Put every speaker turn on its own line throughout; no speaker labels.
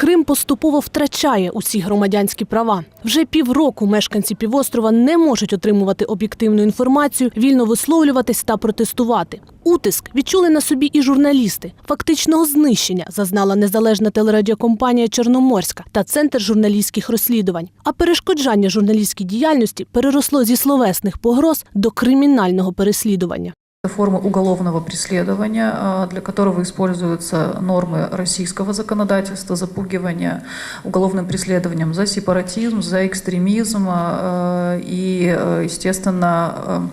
Крим поступово втрачає усі громадянські права. Вже півроку мешканці півострова не можуть отримувати об'єктивну інформацію, вільно висловлюватись та протестувати. Утиск відчули на собі і журналісти. Фактичного знищення зазнала незалежна телерадіокомпанія Чорноморська та Центр журналістських розслідувань. А перешкоджання журналістській діяльності переросло зі словесних погроз до кримінального переслідування.
Это форма уголовного преследования, а, для которого используются нормы российского законодательства, запугивания уголовным преследованием за сепаратизм, за экстремизм а, и, э, естественно, а,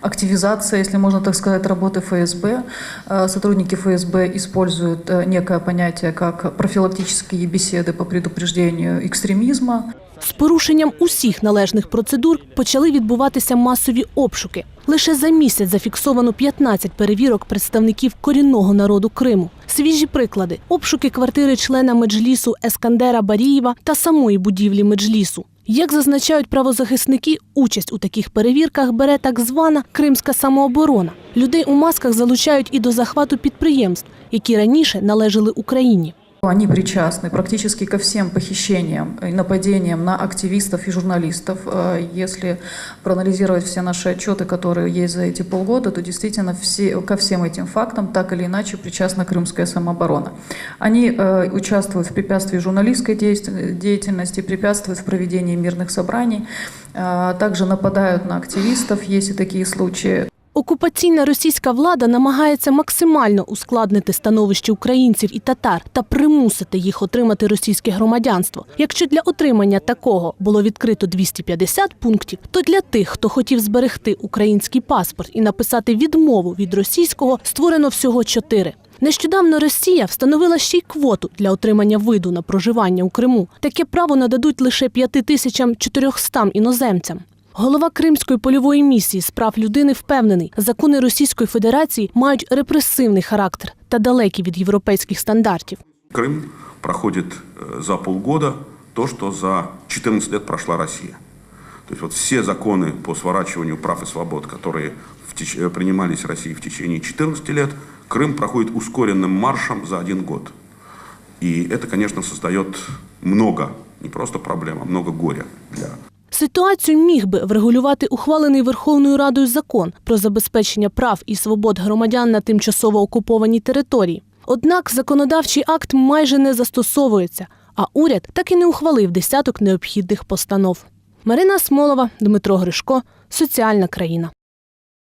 активизация, если можно так сказать, работы ФСБ. А, Сотрудники ФСБ используют э, некое понятие как профилактические беседы по предупреждению экстремизма.
З порушенням усіх належних процедур почали відбуватися масові обшуки. Лише за місяць зафіксовано 15 перевірок представників корінного народу Криму. Свіжі приклади: обшуки квартири члена меджлісу Ескандера Барієва та самої будівлі меджлісу. Як зазначають правозахисники, участь у таких перевірках бере так звана кримська самооборона. Людей у масках залучають і до захвату підприємств, які раніше належали Україні.
Они причастны практически ко всем похищениям и нападениям на активистов и журналистов. Э, Если проанализировать все наши отчеты, которые есть за эти полгода, то действительно все, ко всем этим фактам так или иначе причастна крымская самооборона. Они э, участвуют в препятствии журналистской деятельности, препятствуют в проведении мирных собраний, э, также нападают на активистов, есть и такие случаи.
Окупаційна російська влада намагається максимально ускладнити становище українців і татар та примусити їх отримати російське громадянство. Якщо для отримання такого було відкрито 250 пунктів, то для тих, хто хотів зберегти український паспорт і написати відмову від російського, створено всього чотири. Нещодавно Росія встановила ще й квоту для отримання виду на проживання у Криму. Таке право нададуть лише 5400 іноземцям. Голова Кримської польової місії з прав людини впевнений, закони Російської Федерації мають репресивний характер та далекі від європейських стандартів.
Крым проходит э, за полгода то, что за 14 лет прошла Россия. То есть вот все законы по сворачиванию прав и свобод, которые в теч- э, принимались Россией в течение 14 лет, Крым проходит ускоренным маршем за один год. И это, конечно, создает много, не просто проблем, а много горя для
Ситуацію міг би врегулювати ухвалений Верховною Радою закон про забезпечення прав і свобод громадян на тимчасово окупованій території. Однак законодавчий акт майже не застосовується, а уряд так і не ухвалив десяток необхідних постанов. Марина Смолова, Дмитро Гришко, Соціальна країна.